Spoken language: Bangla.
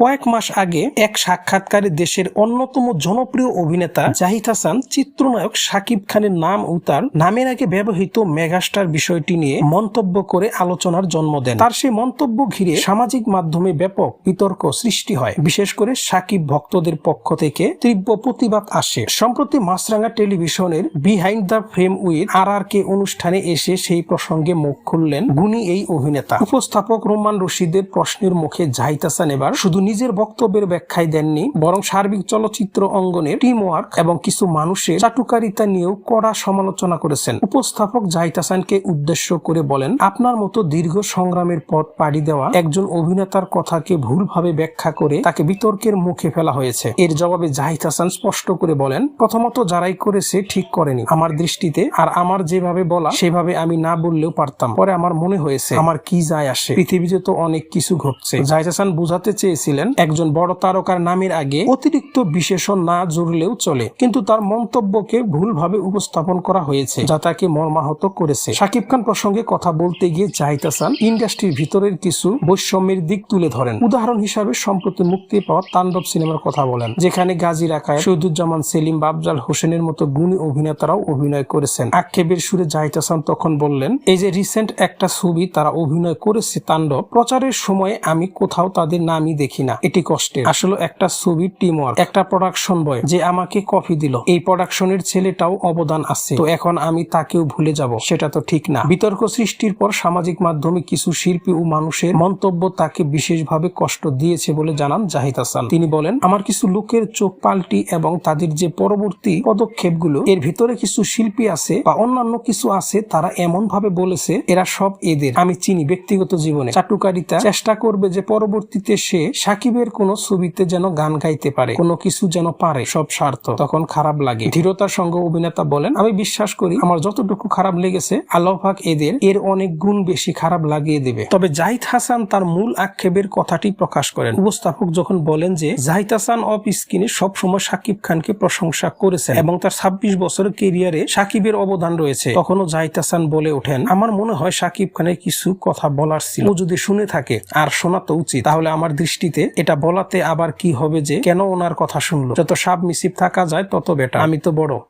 কয়েক মাস আগে এক সাক্ষাৎকারে দেশের অন্যতম জনপ্রিয় অভিনেতা জাহিদ হাসান, চিত্রনায়ক শাকিব খানের নাম ও তার নামের আগে ব্যবহৃত মেগাস্টার বিষয়টি নিয়ে মন্তব্য করে আলোচনার জন্ম দেন। তার সেই মন্তব্য ঘিরে সামাজিক মাধ্যমে ব্যাপক বিতর্ক সৃষ্টি হয়। বিশেষ করে সাকিব ভক্তদের পক্ষ থেকে তীব্র প্রতিবাদ আসে। সম্প্রতি মাছরাঙ্গা টেলিভিশনের behind the frame with R R K অনুষ্ঠানে এসে সেই প্রসঙ্গে মুখ খুললেন গুণী এই অভিনেতা। উপস্থাপক রোমান রশিদের প্রশ্নের মুখে জাহিদ হাসান এবার শুধু নিজের বক্তব্যের ব্যাখ্যায় দেননি, বরং সার্বিক চলচ্চিত্র অঙ্গনের টিম ওয়ার্ক এবং কিছু মানুষের চাটুকারিতা নিয়েও কড়া সমালোচনা করেছেন। উপস্থাপক জাহিদ হাসানকে উদ্দেশ্য করে বলেন, আপনার মতো দীর্ঘ সংগ্রামের পথ পাড়ি দেওয়া একজন অভিনেতার কথাকে ভুলভাবে ব্যাখ্যা করে তাকে বিতর্কের মুখে ফেলা হয়েছে। এর জবাবে জাহিদ হাসান স্পষ্ট করে বলেন, প্রথমত যারাই করেছে ঠিক করেনি। আমার দৃষ্টিতে আর আমার যেভাবে বলা, সেভাবে আমি না বললেও পারতাম। পরে আমার মনে হয়েছে, আমার কি যায় আসে? পৃথিবীতে তো অনেক কিছু ঘটছে। জাহিদ হাসান বুঝাতে চেয়েছিলেন একজন বড় তারকার নামের আগে অতিরিক্ত বিশেষণ না জুড়লেও চলে, কিন্তু তার মন্তব্যকে ভুলভাবে উপস্থাপন করা হয়েছে, যা তাকে মর্মাহত করেছে। শাকিব খান প্রসঙ্গে কথা বলতে গিয়ে জাহিদ হাসান ইন্ডাস্ট্রির ভিতরের কিছু বৈষম্যের দিক তুলে ধরেন। উদাহরণ হিসাবে, সম্প্রতি মুক্তি পাওয়া তাণ্ডব সিনেমার কথা বলেন, যেখানে গাজী রাখায় শহীদুজ্জামান, সেলিম বাবজাল হোসেনের মতো গুণী অভিনেতারাও অভিনয় করেছেন। আক্ষেপের সুরে জাহিদ হাসান তখন বললেন, এই যে রিসেন্ট একটা ছবি তারা অভিনয় করেছে তাণ্ডব, প্রচারের সময় আমি কোথাও তাদের নামই দেখি না এটি কষ্টের। আসলে একটা ছবির টিম একটা প্রোডাকশন বয় যে আমাকে কফি দিল। এই প্রোডাকশনের ছেলেটাও অবদান আছে। তো এখন আমি তাকেও ভুলে যাব, সেটা তো ঠিক না। বিতর্ক সৃষ্টির পর সামাজিক মাধ্যমে কিছু শিল্পী ও মানুষের মন্তব্য তাকে বিশেষভাবে কষ্ট দিয়েছে বলে জানান জাহিদ হাসান। তিনি বলেন, আমার কিছু লোকের চোখ পাল্টি এবং তাদের যে পরবর্তী পদক্ষেপগুলো, এর ভিতরে কিছু শিল্পী আছে বা অন্যান্য কিছু আছে, তারা এমন ভাবে বলেছে, এরা সব এদের। আমি চিনি ব্যক্তিগত জীবনে। চাটুকারিতা চেষ্টা করবে যে পরবর্তীতে সে সাকিবের কোনো ছবিতে যেন গান গাইতে পারে, কোনো কিছু যেন পারে, সব স্বার্থ। তখন খারাপ লাগে। ধীরতার সঙ্গে অভিনেতা বলেন, আমি বিশ্বাস করি আমার যতটুকু খারাপ লেগেছে, আল্লাহ পাক এদের এর অনেক গুণ বেশি খারাপ লাগিয়ে দেবে। তবে জাহিদ হাসান তার মূল আক্ষেপের কথাটি প্রকাশ করেন। উপস্থাপক যখন বলেন যে, জাহিদ হাসান অফ স্ক্রিনে সবসময় সাকিব খানকে প্রশংসা করেছেন এবং তার ছাব্বিশ বছরের কেরিয়ারে সাকিবের অবদান রয়েছে। তখনও জাহিদ হাসান বলে ওঠেন, আমার মনে হয় সাকিব খানের কিছু কথা বলার ছিল। যদি শুনে থাকে আর শোনা তো উচিত, তাহলে আমার দৃষ্টিতে এটা বলাতে আবার কি হবে যে কেন ওনার কথা শুনলো? যত সাব মিসিব থাকা যায়, তত বেটা আমি তো বড়।